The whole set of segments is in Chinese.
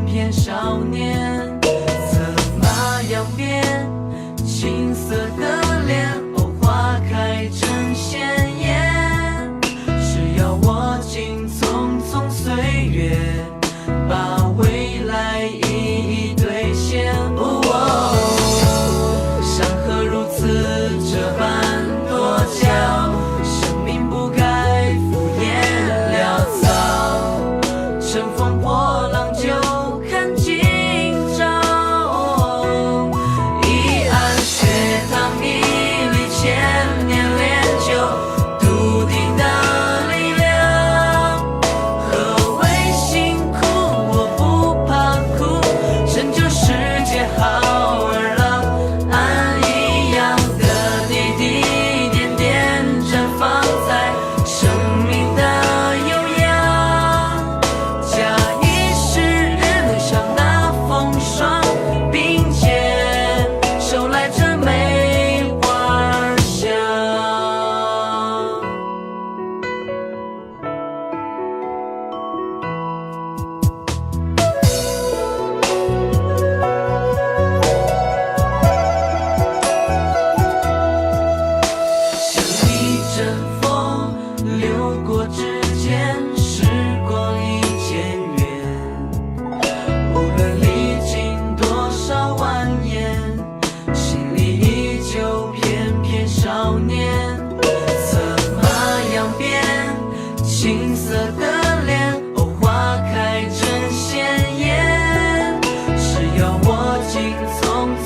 翩翩少年，策马扬鞭，青涩的脸。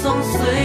总随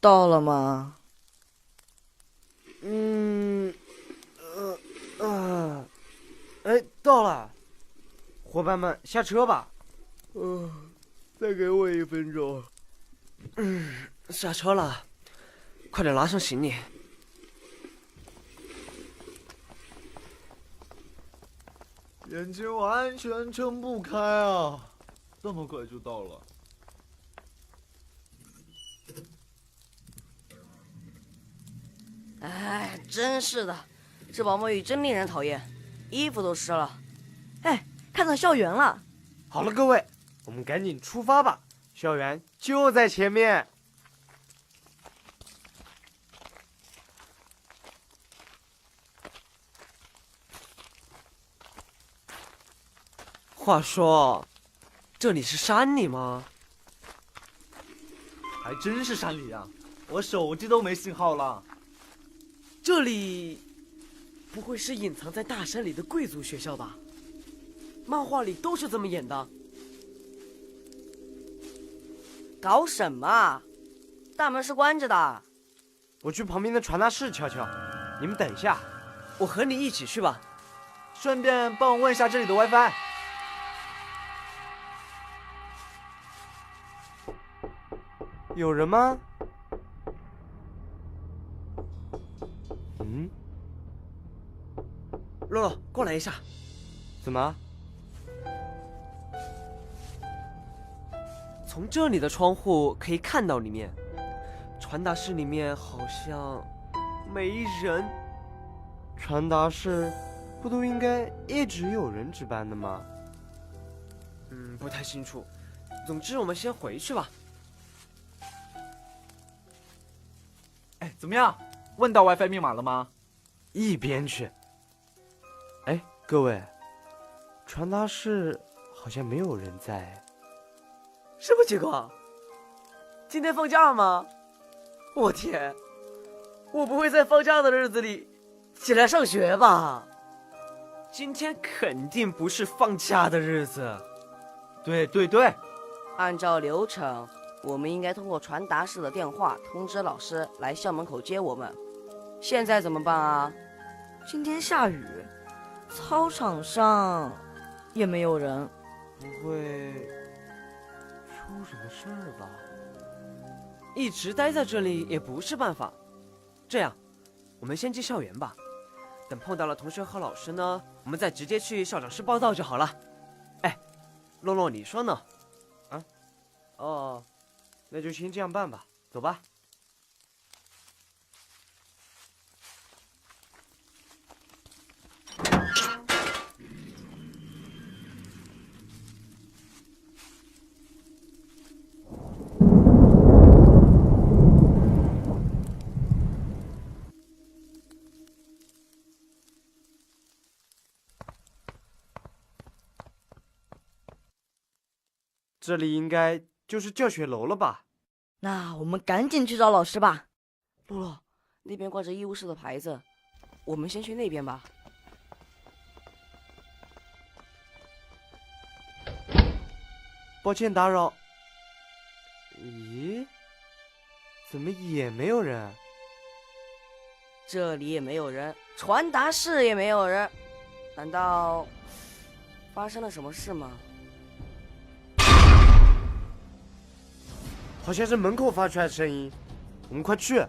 到了吗？嗯，呃呃，哎，到了，伙伴们下车吧。嗯，再给我一分钟。嗯，下车了，快点拿上行李。眼睛完全睁不开啊！这么快就到了。哎，真是的，这毛毛雨真令人讨厌，衣服都湿了。哎，看到校园了，好了，各位，我们赶紧出发吧，校园就在前面。话说，这里是山里吗？还真是山里啊！我手机都没信号了。这里不会是隐藏在大山里的贵族学校吧？漫画里都是这么演的。搞什么？大门是关着的。我去旁边的传达室瞧瞧，你们等一下，我和你一起去吧。顺便帮我问一下这里的 WiFi。有人吗？过来一下。怎么？从这里的窗户可以看到里面，传达室里面好像没人。传达室不都应该一直有人值班的吗？嗯，不太清楚。总之，我们先回去吧。哎，怎么样？问到 WiFi 密码了吗？一边去。哎，各位，传达室好像没有人在。什么情况？今天放假吗？我天，我不会在放假的日子里起来上学吧？今天肯定不是放假的日子。对对对，按照流程，我们应该通过传达室的电话通知老师来校门口接我们。现在怎么办啊？今天下雨，操场上也没有人。不会出什么事儿吧？一直待在这里也不是办法。这样，我们先进校园吧。等碰到了同学和老师呢，我们再直接去校长室报道就好了。哎，洛洛，你说呢？啊？哦，那就先这样办吧。走吧。这里应该就是教学楼了吧？那我们赶紧去找老师吧。洛洛，那边挂着医务室的牌子，我们先去那边吧。抱歉打扰。咦，怎么也没有人？这里也没有人，传达室也没有人，难道发生了什么事吗？好像是门口发出来的声音，我们快去！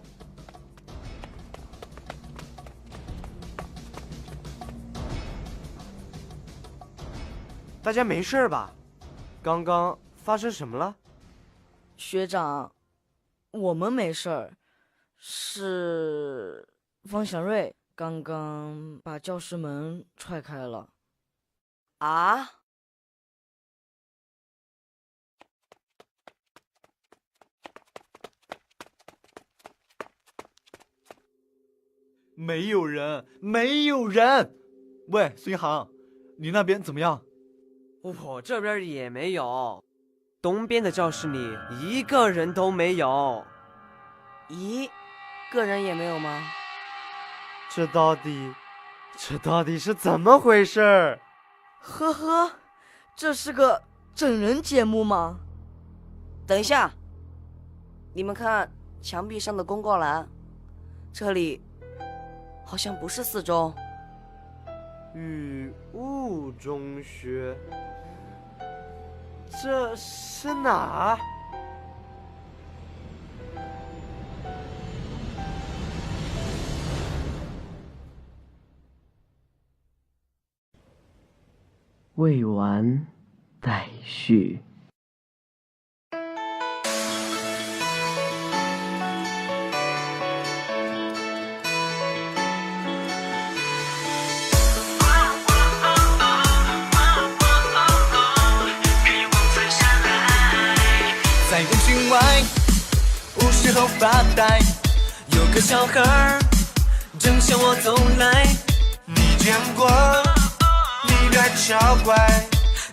大家没事吧？刚刚发生什么了？学长，我们没事儿，是方祥瑞刚刚把教室门踹开了。啊？没有人，没有人。喂，孙一航，你那边怎么样？我这边也没有，东边的教室里一个人都没有。咦，个人也没有吗？这到底，这到底是怎么回事？呵呵，这是个整人节目吗？等一下，你们看墙壁上的公告栏，这里好像不是四中。雨雾中学，这是哪？未完待续。在人群外，午时候发呆，有个小孩正向我走来。你见过？你太超怪。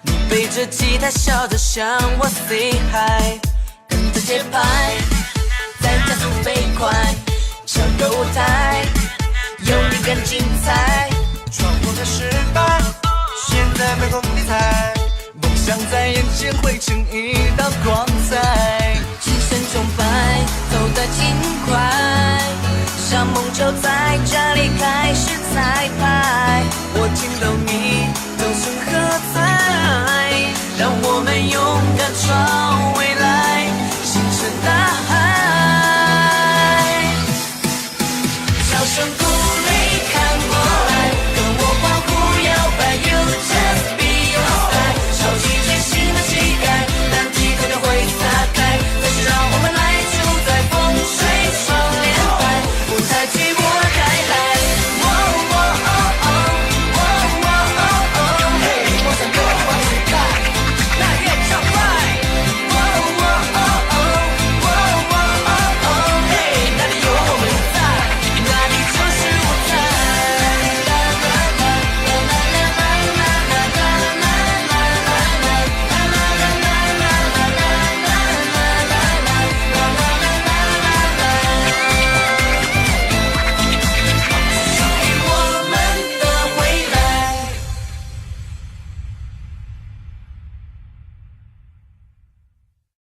你背着吉他，笑着向我 say hi，跟着节拍，再加速飞快，抢个舞台，有你更精彩。闯过的失败，现在没空理睬。梦想在眼前汇成一就在这里开始彩排。我听到你的声喝彩